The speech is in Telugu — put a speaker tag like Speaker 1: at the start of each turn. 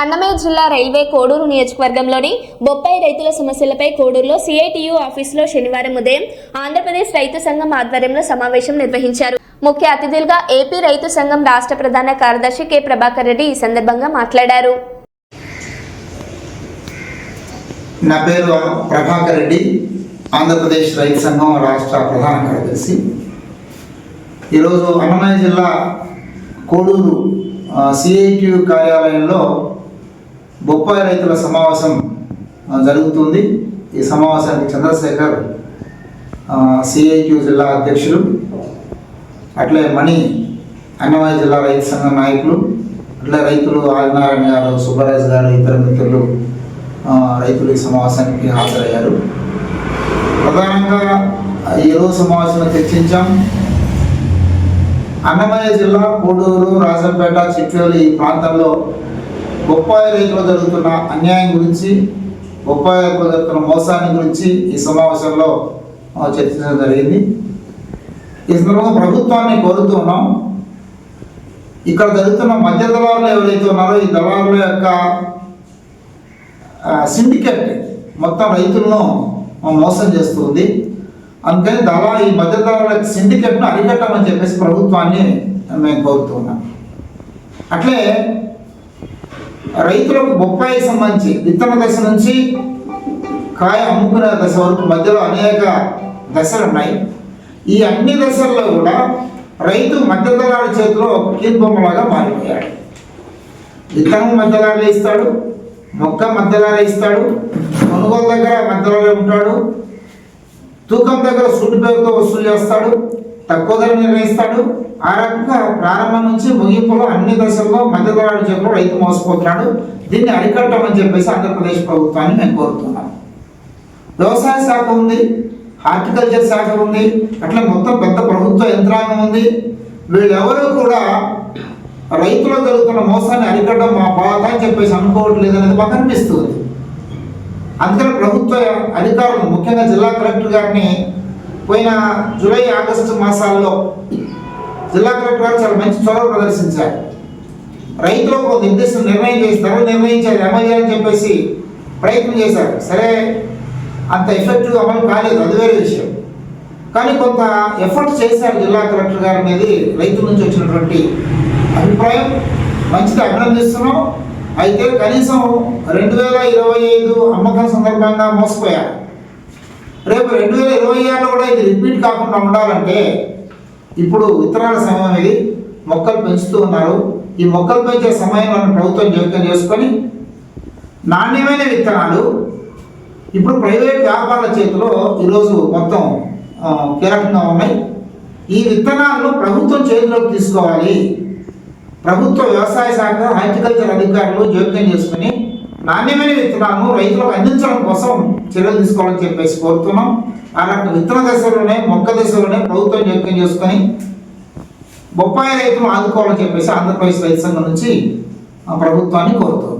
Speaker 1: అన్నమయ్య జిల్లా రైల్వే కోడూరు నియోజకవర్గంలోని బొప్పాయి రైతుల సమస్యలపై కోడూరులో సిఐటియు ఆఫీసులో శనివారం ఉదయం ఆంధ్రప్రదేశ్ రైతు సంఘం ఆధ్వర్యంలో సమావేశం నిర్వహించారు. ముఖ్య అతిథులుగా ఏపీ రైతు సంఘం రాష్ట్ర ప్రధాన కార్యదర్శి కె. ప్రభాకర్ రెడ్డి ఈ సందర్భంగా మాట్లాడారు.
Speaker 2: నా పేరు ప్రభాకర్ రెడ్డి ఆంధ్రప్రదేశ్ రైతు సంఘం రాష్ట్ర ప్రధాన కార్యదర్శి. ఈరోజు అన్నమయ్య జిల్లా కోడూరు సిఐటియు కార్యాలయంలో బొప్పాయి రైతుల సమావేశం జరుగుతుంది. ఈ సమావేశానికి చంద్రశేఖర్ సిఐక్యూ జిల్లా అధ్యక్షులు అట్లే మణి అన్నమయ్య జిల్లా రైతు సంఘం నాయకులు అట్లే రైతులు ఆదినారాయణ గారు సుబ్బరాజ్ గారు ఇతర మిత్రులు రైతులు ఈ సమావేశానికి హాజరయ్యారు. ప్రధానంగా ఈరోజు సమావేశంలో చర్చించాం. అన్నమయ్య జిల్లా కోడూరు రాజంపేట చిట్వేలు ఈ ప్రాంతంలో బొప్పాయి రైతులు జరుగుతున్న అన్యాయం గురించి బొప్పాయి రైతులు జరుగుతున్న మోసాన్ని గురించి ఈ సమావేశంలో చర్చించడం జరిగింది. ఈ సందర్భంగా ప్రభుత్వాన్ని కోరుతున్నాం ఇక్కడ జరుగుతున్న మధ్య దళారులు ఎవరైతే ఉన్నారో ఈ దళారుల యొక్క సిండికేట్ మొత్తం రైతులను మోసం చేస్తుంది. అందుకని దళా ఈ మధ్య దళాల సిండికేట్ను అరికట్టమని చెప్పేసి ప్రభుత్వాన్ని మేము కోరుతున్నాం అట్లే రైతులకు బొప్పాయి సంబంధించి విత్తన దశ నుంచి కాయ అమ్ముకునే దశ వరకు మధ్యలో అనేక దశలు ఉన్నాయి. ఈ అన్ని దశల్లో కూడా రైతు మధ్యదళాల చేతిలో కీర్బొమ్మలాగా మారిపోయాడు. విత్తనం మధ్యలాగా ఇస్తాడు మొక్క మధ్యలాగా ఇస్తాడు కొనుగోలు దగ్గర మధ్యలో ఉంటాడు తూకం దగ్గర సుడి పేరుతో వసూలు చేస్తాడు తక్కువ ధర నిర్ణయిస్తాడు ఆ రకంగా ప్రారంభం నుంచి ముగింపులో అన్ని దశల్లో మధ్యదళాల చేతిలో రైతు మోసపోతున్నాడు. దీన్ని అరికట్టమని చెప్పేసి ఆంధ్రప్రదేశ్ ప్రభుత్వాన్ని మేము కోరుతున్నాం. వ్యవసాయ శాఖ ఉంది హార్టికల్చర్ శాఖ ఉంది అట్లా మొత్తం పెద్ద ప్రభుత్వ యంత్రాంగం ఉంది. వీళ్ళెవరూ కూడా రైతులు జరుగుతున్న మోసాన్ని అరికట్టడం మా బాధ అని చెప్పేసి అనుకోవట్లేదు అనేది మాకు అనిపిస్తుంది. అందుకని ప్రభుత్వ అధికారులు ముఖ్యంగా జిల్లా కలెక్టర్ గారిని పోయిన జూలై ఆగస్టు మాసాల్లో జిల్లా కలెక్టర్ గారు చాలా మంచి చొరవ ప్రదర్శించారు రైతులకు ఒక నిర్దిష్ట నిర్ణయం చేసి ధరలు నిర్ణయించారు అమలు చేయాలని చెప్పేసి ప్రయత్నం చేశారు. సరే అంత ఎఫెక్టివ్ అమలు కాలేదు అది వేరే విషయం. కానీ కొంత ఎఫర్ట్ చేశారు జిల్లా కలెక్టర్ గారు అనేది రైతుల నుంచి వచ్చినటువంటి అభిప్రాయం. మంచిది అభినందిస్తున్నాం. అయితే కనీసం రెండు వేల ఇరవై ఐదు అమ్మకం సందర్భంగా మోసపోయారు. రేపు రెండు వేల ఇరవై ఆరులో కూడా ఇది రిపీట్ కాకుండా ఉండాలంటే ఇప్పుడు విత్తనాల సమయం ఇది మొక్కలు పెంచుతూ ఉన్నారు. ఈ మొక్కలు పెంచే సమయంలో ప్రభుత్వం జోక్యం చేసుకొని నాణ్యమైన విత్తనాలు ఇప్పుడు ప్రైవేట్ వ్యాపారాల చేతిలో ఈరోజు మొత్తం కీలకంగా ఉన్నాయి. ఈ విత్తనాలను ప్రభుత్వం చేతిలోకి తీసుకోవాలి. ప్రభుత్వ వ్యవసాయ శాఖ హార్టికల్చర్ అధికారులు జోక్యం చేసుకుని నాణ్యమైన విత్తనాలను రైతులకు అందించడం కోసం చర్యలు తీసుకోవాలని చెప్పేసి కోరుతున్నాం. ఆ రకం విత్తన దశలోనే మొక్క దశలోనే ప్రభుత్వం జోక్యం చేసుకొని బొప్పాయి రైతులు ఆదుకోవాలని చెప్పేసి ఆంధ్రప్రదేశ్ రైతు సంఘం నుంచి ప్రభుత్వాన్ని కోరుతున్నాం